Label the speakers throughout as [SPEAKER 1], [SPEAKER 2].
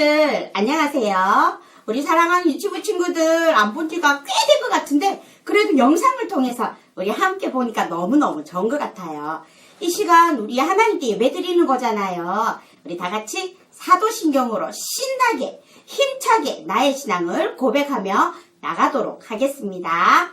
[SPEAKER 1] 친구들 안녕하세요. 우리 사랑하는 유튜브 친구들 안 본 지가 꽤 된 것 같은데 그래도 영상을 통해서 우리 함께 보니까 너무너무 좋은 것 같아요. 이 시간 우리 하나님께 예배 드리는 거잖아요. 우리 다 같이 사도신경으로 신나게 힘차게 나의 신앙을 고백하며 나가도록 하겠습니다.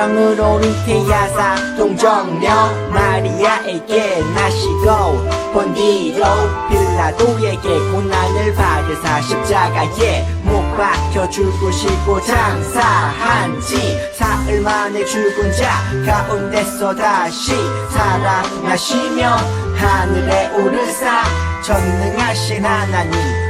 [SPEAKER 2] 성령으로 잉태하사 동정녀 마리아에게 나시고 본디로 빌라도에게 고난을 받으사 십자가에 못 박혀 죽으시고 장사한 지 사흘 만에 죽은 자 가운데서 다시 살아나시며 하늘에 오르사 전능하신 하나님 우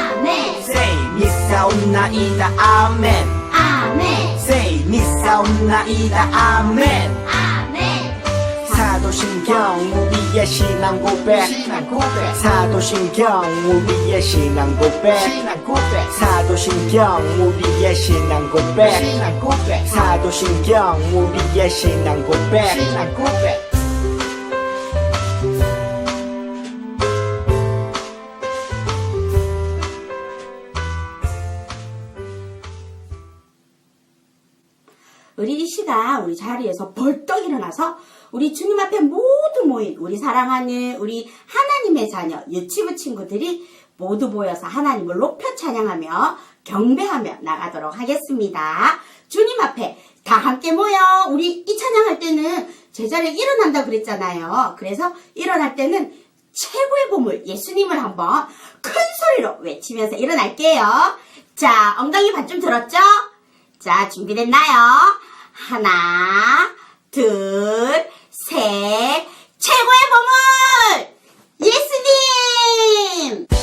[SPEAKER 2] say 믿사옵나이다. 아멘.
[SPEAKER 3] 아멘.
[SPEAKER 2] say 믿사옵나이다. 아멘.
[SPEAKER 3] 아멘.
[SPEAKER 2] 사도신경 우리의 신앙 고백. 사도신경 우리의 신앙 고백. 사도신경 우리의 신앙 고백. 사도신경 우리의 신앙 고백
[SPEAKER 1] 우리 이 시간 우리 자리에서 벌떡 일어나서 우리 주님 앞에 모두 모인 우리 사랑하는 우리 하나님의 자녀 유치부 친구들이 모두 모여서 하나님을 높여 찬양하며 경배하며 나가도록 하겠습니다. 주님 앞에 다 함께 모여 우리 이 찬양할 때는 제자리에 일어난다 그랬잖아요. 그래서 일어날 때는 최고의 보물 예수님을 한번 큰 소리로 외치면서 일어날게요. 자, 엉덩이 반좀 들었죠? 자, 준비됐나요? 하나, 둘, 셋. 최고의 보물! 예수님!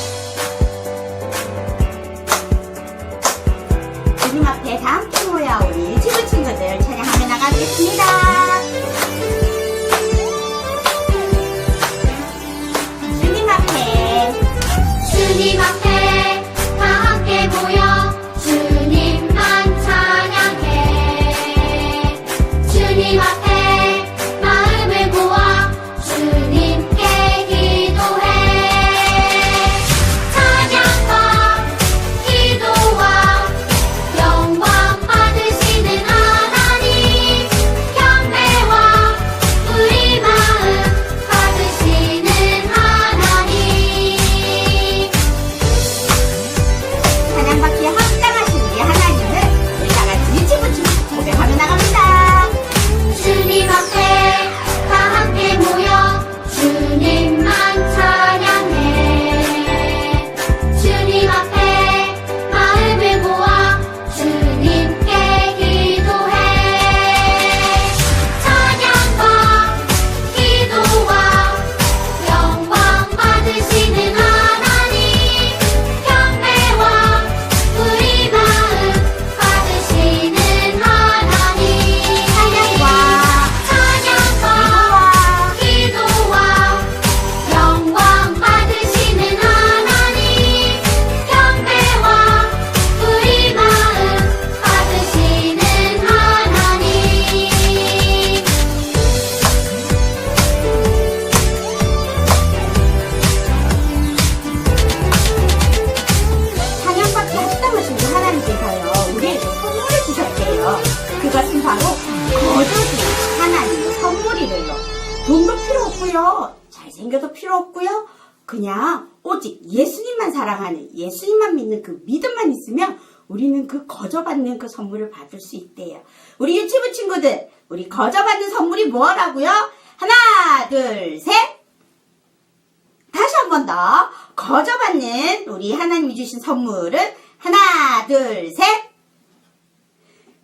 [SPEAKER 1] 예수님만 믿는 그 믿음만 있으면 우리는 그 거저받는 그 선물을 받을 수 있대요. 우리 유치부 친구들, 우리 거저받는 선물이 뭐라고요? 하나, 둘, 셋. 다시 한 번 더. 거저받는 우리 하나님이 주신 선물은 하나, 둘, 셋.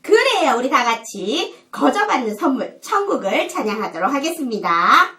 [SPEAKER 1] 그래요. 우리 다 같이 거저받는 선물, 천국을 찬양하도록 하겠습니다.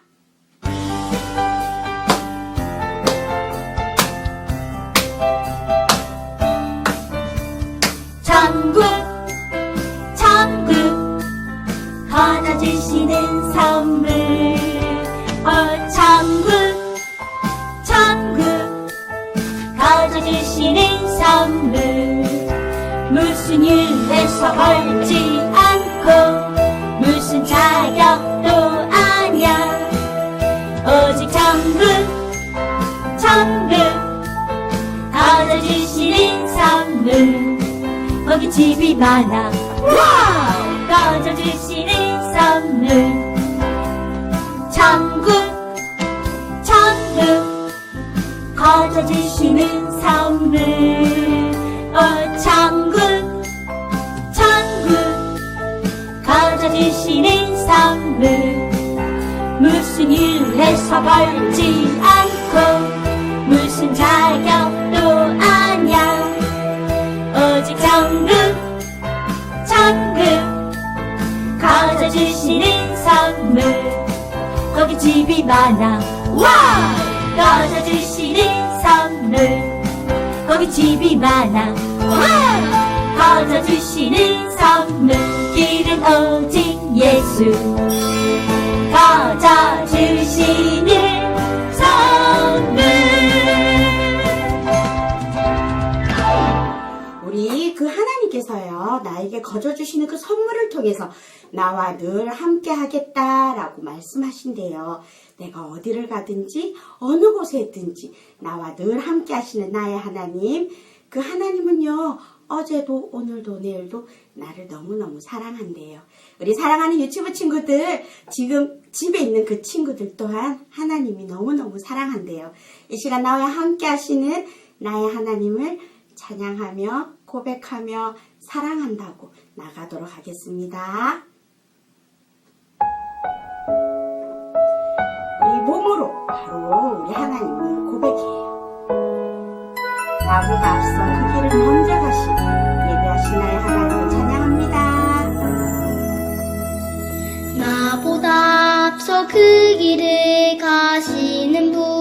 [SPEAKER 3] 많아. 와우 거저주시는 선물. 천국 천국. 거저주시는 선물. 어 천국 천국. 거저주시는 선물. 무슨 일에서 벌지 집이 많아. 와! 거저주시는 선물. 거기 집이 많아. 와! 거저주시는 선물. 길은 오직 예수. 거저주시는
[SPEAKER 1] 하나님께서요, 나에게 거저 주시는 그 선물을 통해서 나와 늘 함께 하겠다라고 말씀하신대요. 내가 어디를 가든지, 어느 곳에 있든지, 나와 늘 함께 하시는 나의 하나님. 그 하나님은요, 어제도, 오늘도, 내일도 나를 너무너무 사랑한대요. 우리 사랑하는 유튜브 친구들, 지금 집에 있는 그 친구들 또한 하나님이 너무너무 사랑한대요. 이 시간 나와 함께 하시는 나의 하나님을 찬양하며 고백하며 사랑한다고 나가도록 하겠습니다. 우리 몸으로 바로 우리 하나님을 고백해요. 나보다 앞서 그 길을 먼저 가신 예배하신 나의 하나님을 찬양합니다.
[SPEAKER 3] 나보다 앞서 그 길을 가시는 분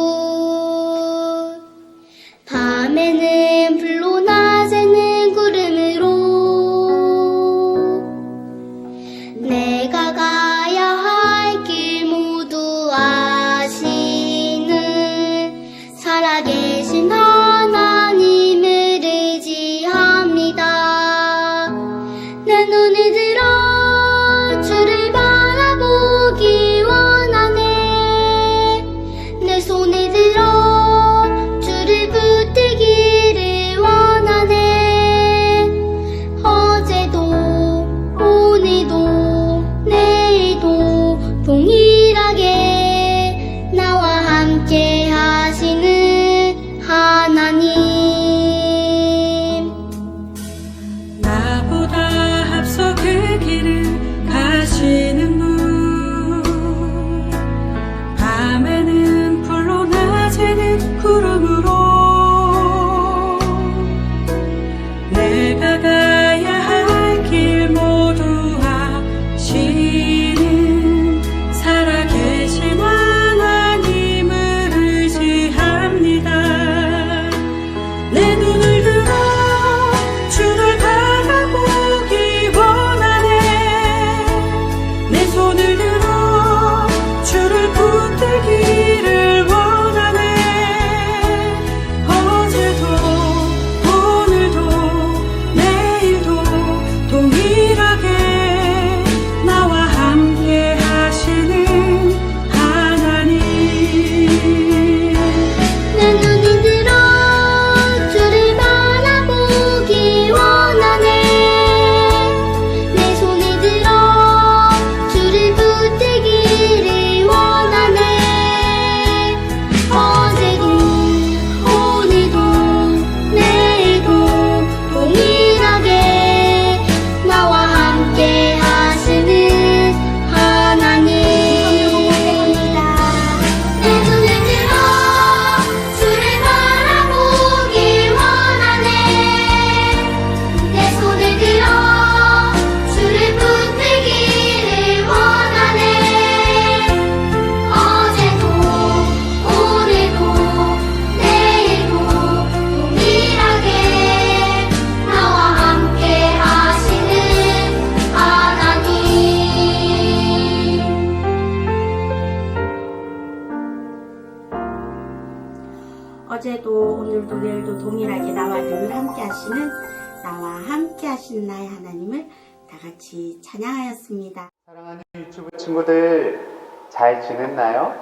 [SPEAKER 4] 잘 지냈나요?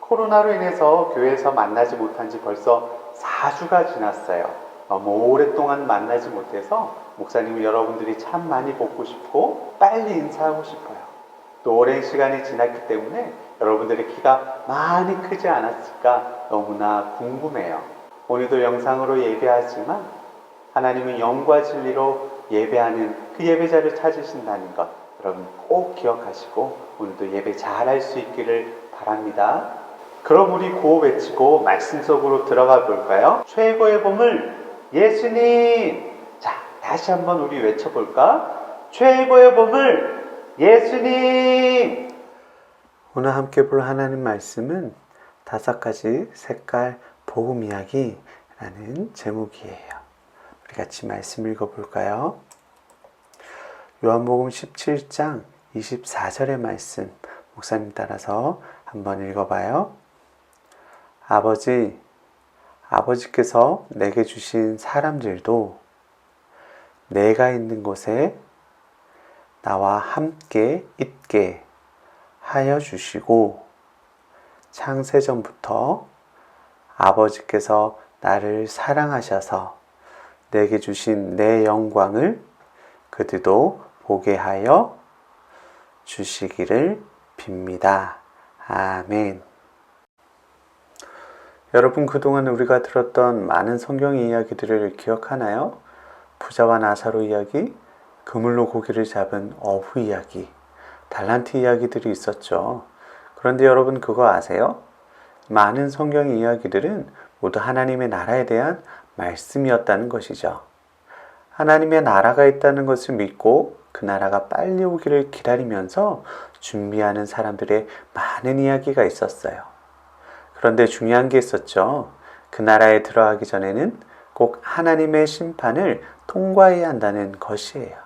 [SPEAKER 4] 코로나로 인해서 교회에서 만나지 못한 지 벌써 4주가 지났어요. 너무 오랫동안 만나지 못해서 목사님 여러분들이 참 많이 보고 싶고 빨리 인사하고 싶어요. 또 오랜 시간이 지났기 때문에 여러분들의 키가 많이 크지 않았을까 너무나 궁금해요. 오늘도 영상으로 예배하지만 하나님은 영과 진리로 예배하는 그 예배자를 찾으신다는 것 여러분 꼭 기억하시고 오늘도 예배 잘 할 수 있기를 바랍니다. 그럼 우리 구호 외치고 말씀 속으로 들어가 볼까요? 최고의 보물 예수님. 자, 다시 한번 우리 외쳐 볼까? 최고의 보물 예수님. 오늘 함께 볼 하나님 말씀은 다섯 가지 색깔 복음 이야기라는 제목이에요. 우리 같이 말씀 읽어 볼까요? 요한복음 17장 24절의 말씀 목사님 따라서 한번 읽어봐요. 아버지, 아버지께서 내게 주신 사람들도 내가 있는 곳에 나와 함께 있게 하여 주시고 창세전부터 아버지께서 나를 사랑하셔서 내게 주신 내 영광을 그들도 보게 하여 주시기를 빕니다. 아멘. 여러분 그동안 우리가 들었던 많은 성경 이야기들을 기억하나요? 부자와 나사로 이야기, 그물로 고기를 잡은 어부 이야기, 달란트 이야기들이 있었죠. 그런데 여러분 그거 아세요? 많은 성경 이야기들은 모두 하나님의 나라에 대한 말씀이었다는 것이죠. 하나님의 나라가 있다는 것을 믿고 그 나라가 빨리 오기를 기다리면서 준비하는 사람들의 많은 이야기가 있었어요. 그런데 중요한 게 있었죠. 그 나라에 들어가기 전에는 꼭 하나님의 심판을 통과해야 한다는 것이에요.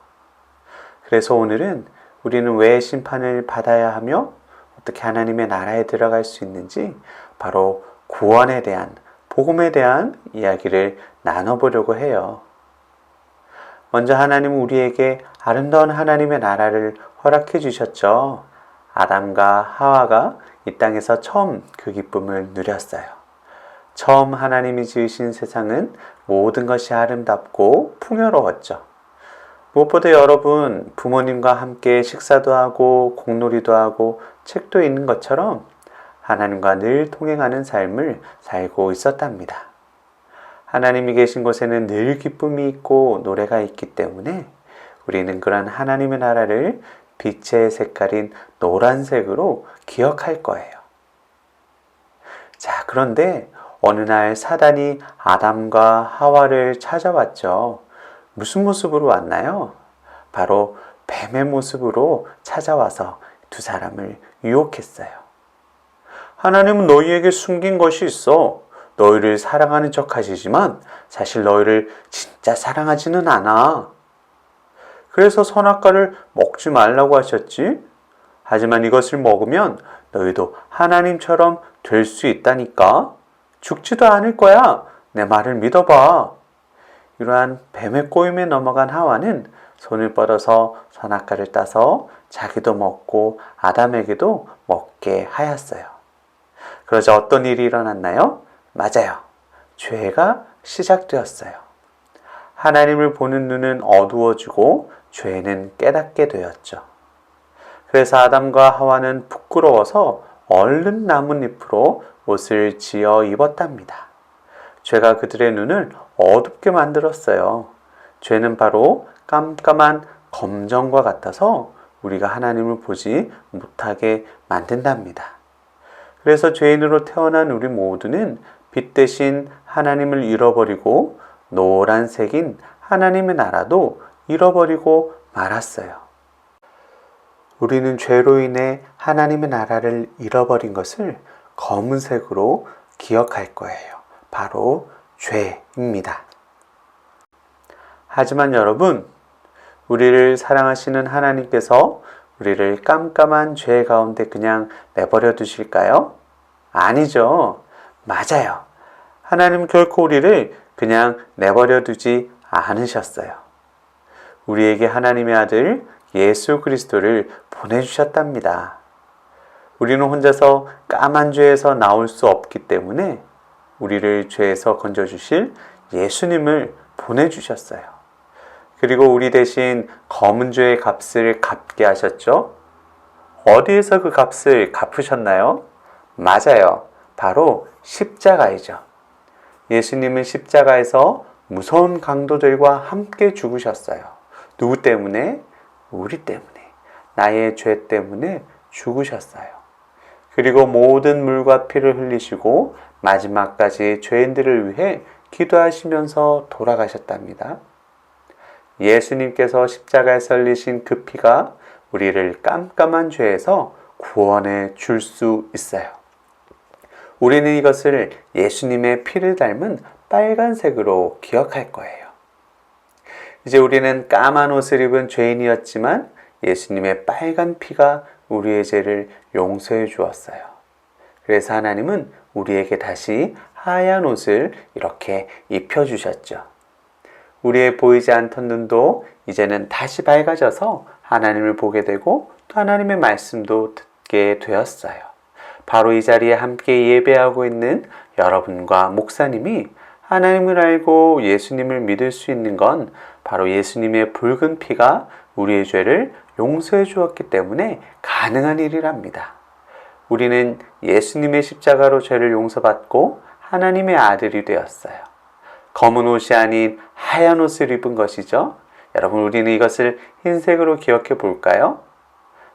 [SPEAKER 4] 그래서 오늘은 우리는 왜 심판을 받아야 하며 어떻게 하나님의 나라에 들어갈 수 있는지 바로 구원에 대한, 복음에 대한 이야기를 나눠보려고 해요. 먼저 하나님은 우리에게 아름다운 하나님의 나라를 허락해 주셨죠. 아담과 하와가 이 땅에서 처음 그 기쁨을 누렸어요. 처음 하나님이 지으신 세상은 모든 것이 아름답고 풍요로웠죠. 무엇보다 여러분 부모님과 함께 식사도 하고 공놀이도 하고 책도 읽는 것처럼 하나님과 늘 통행하는 삶을 살고 있었답니다. 하나님이 계신 곳에는 늘 기쁨이 있고 노래가 있기 때문에 우리는 그런 하나님의 나라를 빛의 색깔인 노란색으로 기억할 거예요. 자, 그런데 어느 날 사단이 아담과 하와를 찾아왔죠. 무슨 모습으로 왔나요? 바로 뱀의 모습으로 찾아와서 두 사람을 유혹했어요. 하나님은 너희에게 숨긴 것이 있어. 너희를 사랑하는 척 하시지만 사실 너희를 진짜 사랑하지는 않아. 그래서 선악과를 먹지 말라고 하셨지? 하지만 이것을 먹으면 너희도 하나님처럼 될 수 있다니까? 죽지도 않을 거야. 내 말을 믿어봐. 이러한 뱀의 꼬임에 넘어간 하와는 손을 뻗어서 선악과를 따서 자기도 먹고 아담에게도 먹게 하였어요. 그러자 어떤 일이 일어났나요? 맞아요. 죄가 시작되었어요. 하나님을 보는 눈은 어두워지고 죄는 깨닫게 되었죠. 그래서 아담과 하와는 부끄러워서 얼른 나뭇잎으로 옷을 지어 입었답니다. 죄가 그들의 눈을 어둡게 만들었어요. 죄는 바로 깜깜한 검정과 같아서 우리가 하나님을 보지 못하게 만든답니다. 그래서 죄인으로 태어난 우리 모두는 빛 대신 하나님을 잃어버리고 노란색인 하나님의 나라도 잃어버리고 말았어요. 우리는 죄로 인해 하나님의 나라를 잃어버린 것을 검은색으로 기억할 거예요. 바로 죄입니다. 하지만 여러분, 우리를 사랑하시는 하나님께서 우리를 깜깜한 죄 가운데 그냥 내버려 두실까요? 아니죠. 맞아요. 하나님 결코 우리를 그냥 내버려 두지 않으셨어요. 우리에게 하나님의 아들 예수 그리스도를 보내주셨답니다. 우리는 혼자서 까만 죄에서 나올 수 없기 때문에 우리를 죄에서 건져주실 예수님을 보내주셨어요. 그리고 우리 대신 검은 죄의 값을 갚게 하셨죠? 어디에서 그 값을 갚으셨나요? 맞아요. 바로 십자가이죠. 예수님은 십자가에서 무서운 강도들과 함께 죽으셨어요. 누구 때문에? 우리 때문에. 나의 죄 때문에 죽으셨어요. 그리고 모든 물과 피를 흘리시고 마지막까지 죄인들을 위해 기도하시면서 돌아가셨답니다. 예수님께서 십자가에 썰리신 그 피가 우리를 깜깜한 죄에서 구원해 줄 수 있어요. 우리는 이것을 예수님의 피를 닮은 빨간색으로 기억할 거예요. 이제 우리는 까만 옷을 입은 죄인이었지만 예수님의 빨간 피가 우리의 죄를 용서해 주었어요. 그래서 하나님은 우리에게 다시 하얀 옷을 이렇게 입혀 주셨죠. 우리의 보이지 않던 눈도 이제는 다시 밝아져서 하나님을 보게 되고 또 하나님의 말씀도 듣게 되었어요. 바로 이 자리에 함께 예배하고 있는 여러분과 목사님이 하나님을 알고 예수님을 믿을 수 있는 건 바로 예수님의 붉은 피가 우리의 죄를 용서해 주었기 때문에 가능한 일이랍니다. 우리는 예수님의 십자가로 죄를 용서받고 하나님의 아들이 되었어요. 검은 옷이 아닌 하얀 옷을 입은 것이죠. 여러분, 우리는 이것을 흰색으로 기억해 볼까요?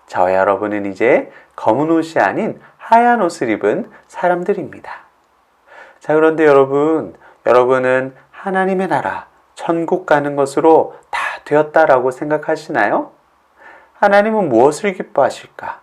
[SPEAKER 4] 저와 여러분은 이제 검은 옷이 아닌 하얀 옷을 입은 사람들입니다. 자, 그런데 여러분, 여러분은 하나님의 나라, 천국 가는 것으로 다 되었다라고 생각하시나요? 하나님은 무엇을 기뻐하실까?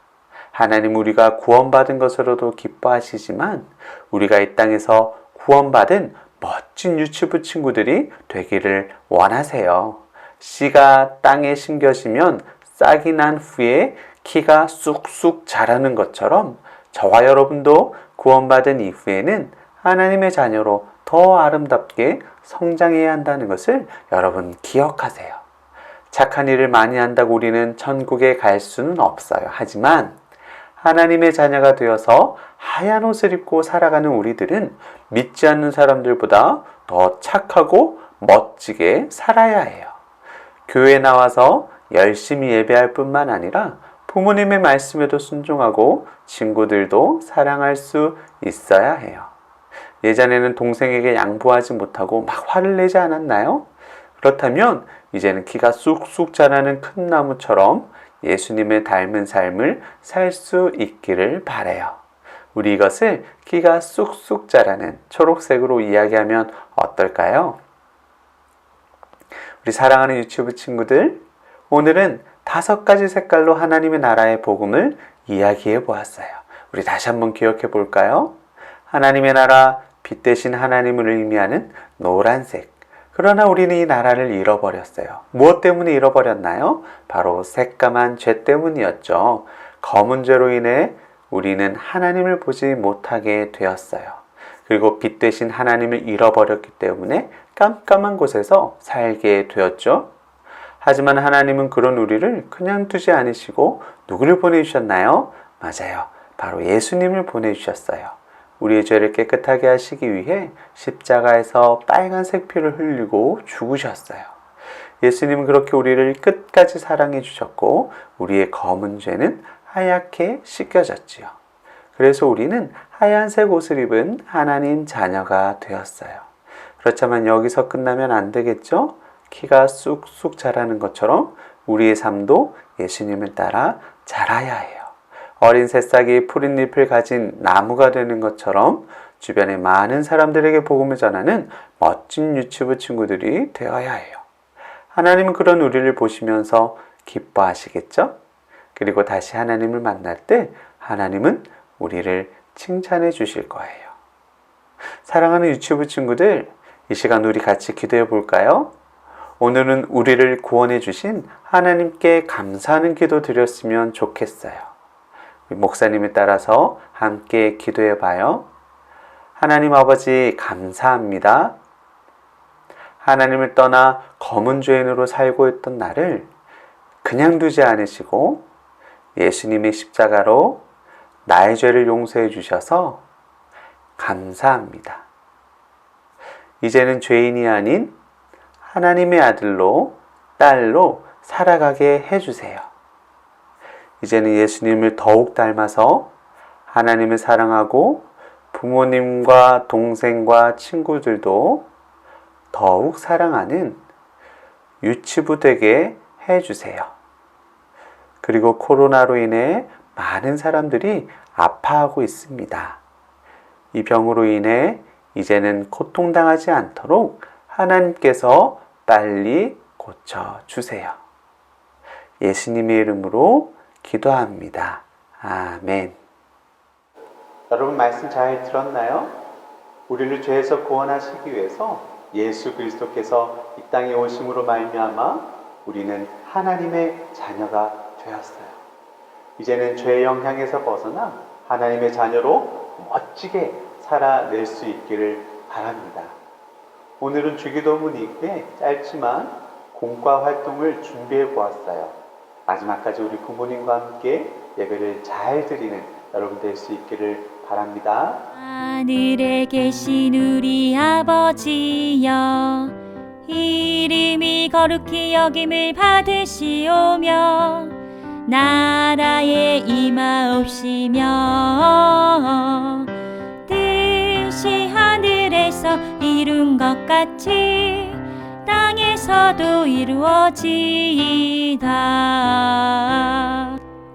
[SPEAKER 4] 하나님 우리가 구원받은 것으로도 기뻐하시지만 우리가 이 땅에서 구원받은 멋진 유치부 친구들이 되기를 원하세요. 씨가 땅에 심겨지면 싹이 난 후에 키가 쑥쑥 자라는 것처럼 저와 여러분도 구원받은 이후에는 하나님의 자녀로 더 아름답게 성장해야 한다는 것을 여러분 기억하세요. 착한 일을 많이 한다고 우리는 천국에 갈 수는 없어요. 하지만 하나님의 자녀가 되어서 하얀 옷을 입고 살아가는 우리들은 믿지 않는 사람들보다 더 착하고 멋지게 살아야 해요. 교회 나와서 열심히 예배할 뿐만 아니라 부모님의 말씀에도 순종하고 친구들도 사랑할 수 있어야 해요. 예전에는 동생에게 양보하지 못하고 막 화를 내지 않았나요? 그렇다면 이제는 키가 쑥쑥 자라는 큰 나무처럼 예수님을 닮은 삶을 살 수 있기를 바래요. 우리 이것을 키가 쑥쑥 자라는 초록색으로 이야기하면 어떨까요? 우리 사랑하는 유튜브 친구들, 오늘은 다섯 가지 색깔로 하나님의 나라의 복음을 이야기해 보았어요. 우리 다시 한번 기억해 볼까요? 하나님의 나라, 빛 대신 하나님을 의미하는 노란색. 그러나 우리는 이 나라를 잃어버렸어요. 무엇 때문에 잃어버렸나요? 바로 새까만 죄 때문이었죠. 검은 죄로 인해 우리는 하나님을 보지 못하게 되었어요. 그리고 빛 대신 하나님을 잃어버렸기 때문에 깜깜한 곳에서 살게 되었죠. 하지만 하나님은 그런 우리를 그냥 두지 않으시고 누구를 보내주셨나요? 맞아요. 바로 예수님을 보내주셨어요. 우리의 죄를 깨끗하게 하시기 위해 십자가에서 빨간색 피를 흘리고 죽으셨어요. 예수님은 그렇게 우리를 끝까지 사랑해 주셨고 우리의 검은 죄는 하얗게 씻겨졌지요. 그래서 우리는 하얀색 옷을 입은 하나님 자녀가 되었어요. 그렇지만 여기서 끝나면 안 되겠죠? 키가 쑥쑥 자라는 것처럼 우리의 삶도 예수님을 따라 자라야 해요. 어린 새싹이 푸른 잎을 가진 나무가 되는 것처럼 주변의 많은 사람들에게 복음을 전하는 멋진 유튜브 친구들이 되어야 해요. 하나님은 그런 우리를 보시면서 기뻐하시겠죠? 그리고 다시 하나님을 만날 때 하나님은 우리를 칭찬해 주실 거예요. 사랑하는 유튜브 친구들, 이 시간 우리 같이 기도해 볼까요? 오늘은 우리를 구원해 주신 하나님께 감사하는 기도 드렸으면 좋겠어요. 목사님에 따라서 함께 기도해 봐요. 하나님 아버지 감사합니다. 하나님을 떠나 검은 죄인으로 살고 있던 나를 그냥 두지 않으시고 예수님의 십자가로 나의 죄를 용서해 주셔서 감사합니다. 이제는 죄인이 아닌 하나님의 아들로 딸로 살아가게 해주세요. 이제는 예수님을 더욱 닮아서 하나님을 사랑하고 부모님과 동생과 친구들도 더욱 사랑하는 유치부 되게 해주세요. 그리고 코로나로 인해 많은 사람들이 아파하고 있습니다. 이 병으로 인해 이제는 고통당하지 않도록 하나님께서 빨리 고쳐주세요. 예수님의 이름으로 기도합니다. 아멘. 여러분 말씀 잘 들었나요? 우리를 죄에서 구원하시기 위해서 예수 그리스도께서 이 땅에 오심으로 말미암아 우리는 하나님의 자녀가 되었어요. 이제는 죄의 영향에서 벗어나 하나님의 자녀로 멋지게 살아낼 수 있기를 바랍니다. 오늘은 주기도문이기에 짧지만 공과 활동을 준비해 보았어요. 마지막까지 우리 부모님과 함께 예배를 잘 드리는 여러분 될 수 있기를 바랍니다.
[SPEAKER 5] 하늘에 계신 우리 아버지여 이름이 거룩히 여김을 받으시오며 나라에 임하옵시며 뜻이 하늘에서 이룬 것 같이 땅에서도 이루어지이다.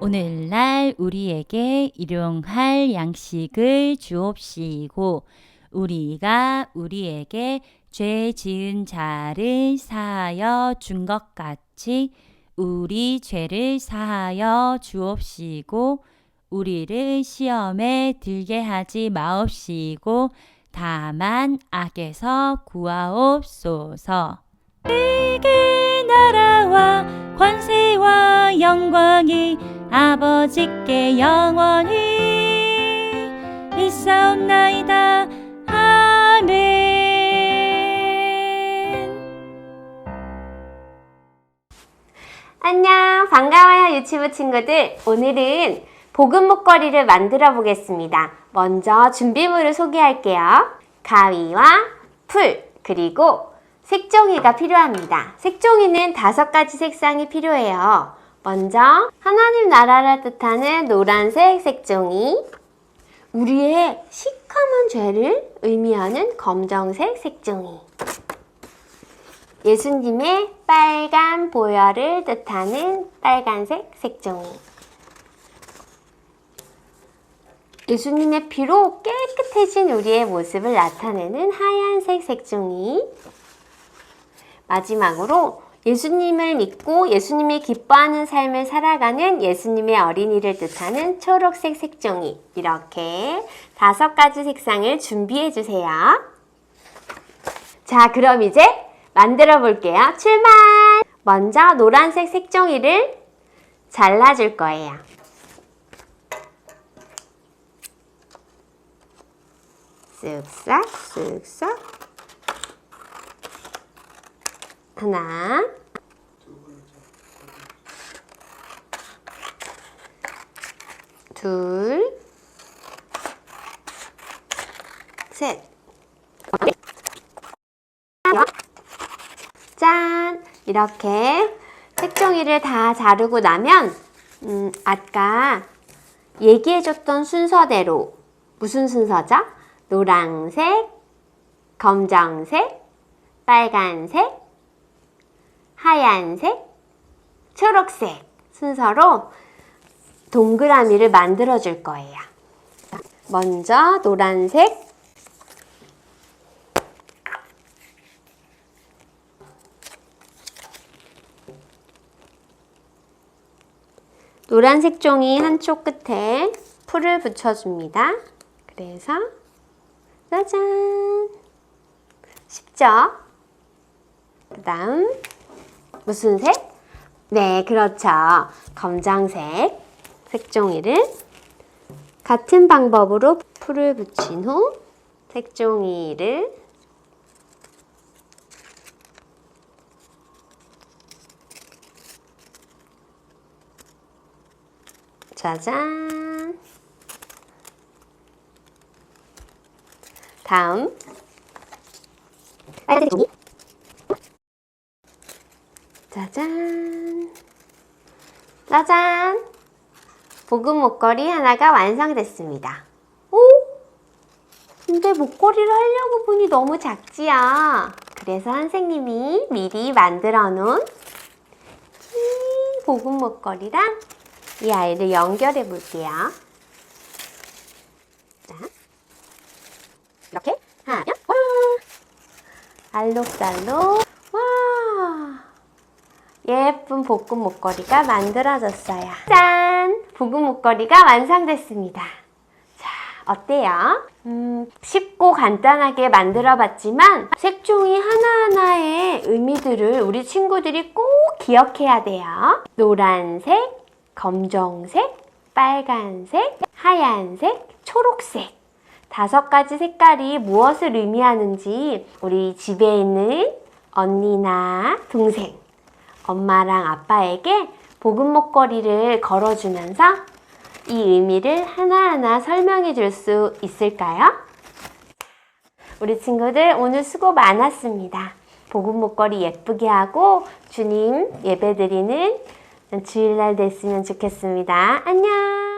[SPEAKER 5] 오늘날 우리에게 일용할 양식을 주옵시고 우리가 우리에게 죄 지은 자를 사하여 준 것 같이 우리 죄를 사하여 주옵시고 우리를 시험에 들게 하지 마옵시고 다만 악에서 구하옵소서. 내게 나라와 권세와 영광이 아버지께 영원히 있사옵나이다. 아멘.
[SPEAKER 6] 안녕, 반가워요, 유치부 친구들. 오늘은 복음 목걸이를 만들어 보겠습니다. 먼저 준비물을 소개할게요. 가위와 풀, 그리고 색종이가 필요합니다. 색종이는 다섯 가지 색상이 필요해요. 먼저 하나님 나라를 뜻하는 노란색 색종이, 우리의 시커먼 죄를 의미하는 검정색 색종이, 예수님의 빨간 보혈을 뜻하는 빨간색 색종이. 예수님의 피로 깨끗해진 우리의 모습을 나타내는 하얀색 색종이. 마지막으로 예수님을 믿고 예수님이 기뻐하는 삶을 살아가는 예수님의 어린이를 뜻하는 초록색 색종이. 이렇게 다섯 가지 색상을 준비해 주세요. 자, 그럼 이제 만들어 볼게요. 출발! 먼저 노란색 색종이를 잘라줄 거예요. 쓱싹, 쓱싹. 하나. 둘. 셋. 짠! 이렇게 색종이를 다 자르고 나면, 음, 아까 얘기해줬던 순서대로, 무슨 순서죠? 노란색, 검정색, 빨간색, 하얀색, 초록색 순서로 동그라미를 만들어 줄 거예요. 먼저 노란색, 노란색 종이 한쪽 끝에 풀을 붙여줍니다. 그래서 짜잔! 쉽죠? 그 다음 무슨 색? 네, 그렇죠. 검정색 색종이를 같은 방법으로 풀을 붙인 후 색종이를 짜잔. 다음 빨간색 종이. 짜잔. 짜잔. 볶음 목걸이 하나가 완성됐습니다. 오? 근데 목걸이를 하려고 보니 너무 작지요. 그래서 선생님이 미리 만들어 놓은 이 볶음 목걸이랑 이 아이를 연결해 볼게요. 자, 이렇게 하면 와! 알록달록 와! 예쁜 볶음 목걸이가 만들어졌어요. 짠! 볶음 목걸이가 완성됐습니다. 자, 어때요? 음, 쉽고 간단하게 만들어 봤지만 색종이 하나하나의 의미들을 우리 친구들이 꼭 기억해야 돼요. 노란색, 검정색, 빨간색, 하얀색, 초록색. 다섯 가지 색깔이 무엇을 의미하는지 우리 집에 있는 언니나 동생, 엄마랑 아빠에게 복음 목걸이를 걸어주면서 이 의미를 하나하나 설명해 줄 수 있을까요? 우리 친구들 오늘 수고 많았습니다. 복음 목걸이 예쁘게 하고 주님 예배 드리는 주일날 됐으면 좋겠습니다. 안녕!